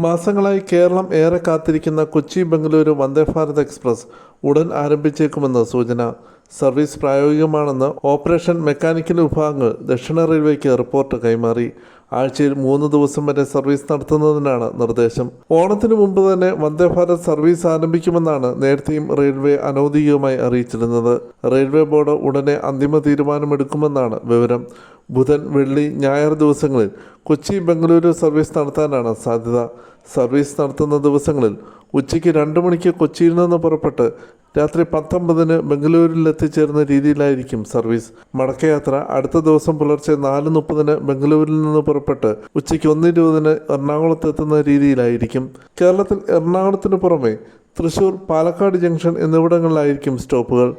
മാസങ്ങളായി കേരളം ഏറെ കാത്തിരിക്കുന്ന കൊച്ചി ബംഗളൂരു വന്ദേ ഭാരത് എക്സ്പ്രസ് ഉടൻ ആരംഭിച്ചേക്കുമെന്ന് സൂചന. സർവീസ് പ്രായോഗികമാണെന്ന് ഓപ്പറേഷൻ മെക്കാനിക്കൽ വിഭാഗങ്ങൾ ദക്ഷിണ റെയിൽവേക്ക് റിപ്പോർട്ട് കൈമാറി. ആഴ്ചയിൽ മൂന്ന് ദിവസം വരെ സർവീസ് നടത്തുന്നതിനാണ് നിർദ്ദേശം. ഓണത്തിന് മുമ്പ് തന്നെ വന്ദേ ഭാരത് സർവീസ് ആരംഭിക്കുമെന്നാണ് നേരത്തെയും റെയിൽവേ അനൗദ്യോഗികമായി അറിയിച്ചിരുന്നത്. റെയിൽവേ ബോർഡ് ഉടനെ അന്തിമ തീരുമാനമെടുക്കുമെന്നാണ് വിവരം. ബുധൻ വെള്ളി ഞായർ ദിവസങ്ങളിൽ കൊച്ചി ബംഗളൂരു സർവീസ് നടത്താനാണ് സാധ്യത. സർവീസ് നടത്തുന്ന ദിവസങ്ങളിൽ ഉച്ചയ്ക്ക് രണ്ട് മണിക്ക് കൊച്ചിയിൽ നിന്ന് പുറപ്പെട്ട് രാത്രി പത്തൊമ്പതിന് ബംഗളൂരിൽ എത്തിച്ചേരുന്ന രീതിയിലായിരിക്കും സർവീസ്. മടക്കയാത്ര അടുത്ത ദിവസം പുലർച്ചെ നാല് മുപ്പതിന് ബംഗളൂരിൽ നിന്ന് പുറപ്പെട്ട് ഉച്ചയ്ക്ക് ഒന്നിരുപതിന് എറണാകുളത്ത് എത്തുന്ന രീതിയിലായിരിക്കും. കേരളത്തിൽ എറണാകുളത്തിന് പുറമെ തൃശൂർ പാലക്കാട് ജംഗ്ഷൻ എന്നിവിടങ്ങളിലായിരിക്കും സ്റ്റോപ്പുകൾ.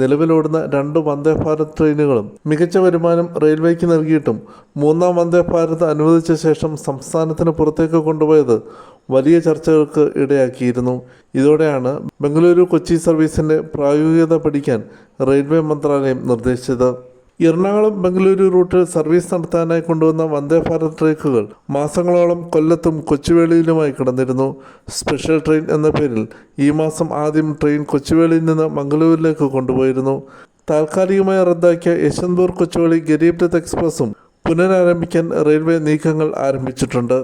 നിലവിലോടുന്ന രണ്ട് വന്ദേ ഭാരത് ട്രെയിനുകളും മികച്ച വരുമാനം റെയിൽവേക്ക് നൽകിയിട്ടും മൂന്നാം വന്ദേ ഭാരത് അനുവദിച്ച ശേഷം സംസ്ഥാനത്തിന് പുറത്തേക്ക് കൊണ്ടുപോയത് വലിയ ചർച്ചകൾക്ക് ഇടയാക്കിയിരുന്നു. ഇതോടെയാണ് ബംഗളൂരു കൊച്ചി സർവീസിന്റെ പ്രായോഗികത പഠിക്കാൻ റെയിൽവേ മന്ത്രാലയം നിർദ്ദേശിച്ചത്. എറണാകുളം ബംഗളൂരു റൂട്ടിൽ സർവീസ് നടത്താനായി കൊണ്ടുവന്ന വന്ദേ ഭാരത് ട്രക്കുകൾ മാസങ്ങളോളം കൊല്ലത്തും കൊച്ചുവേളിയിലുമായി കിടന്നിരുന്നു. സ്പെഷ്യൽ ട്രെയിൻ എന്ന പേരിൽ ഈ മാസം ആദ്യം ട്രെയിൻ കൊച്ചുവേളിയിൽ നിന്ന് മംഗളൂരിലേക്ക് കൊണ്ടുപോയിരുന്നു. താൽക്കാലികമായി റദ്ദാക്കിയ യശ്വന്ത്പൂർ കൊച്ചുവേളി ഗരീബ് രഥ് എക്സ്പ്രസും പുനരാരംഭിക്കാൻ റെയിൽവേ നീക്കങ്ങൾ ആരംഭിച്ചിട്ടുണ്ട്.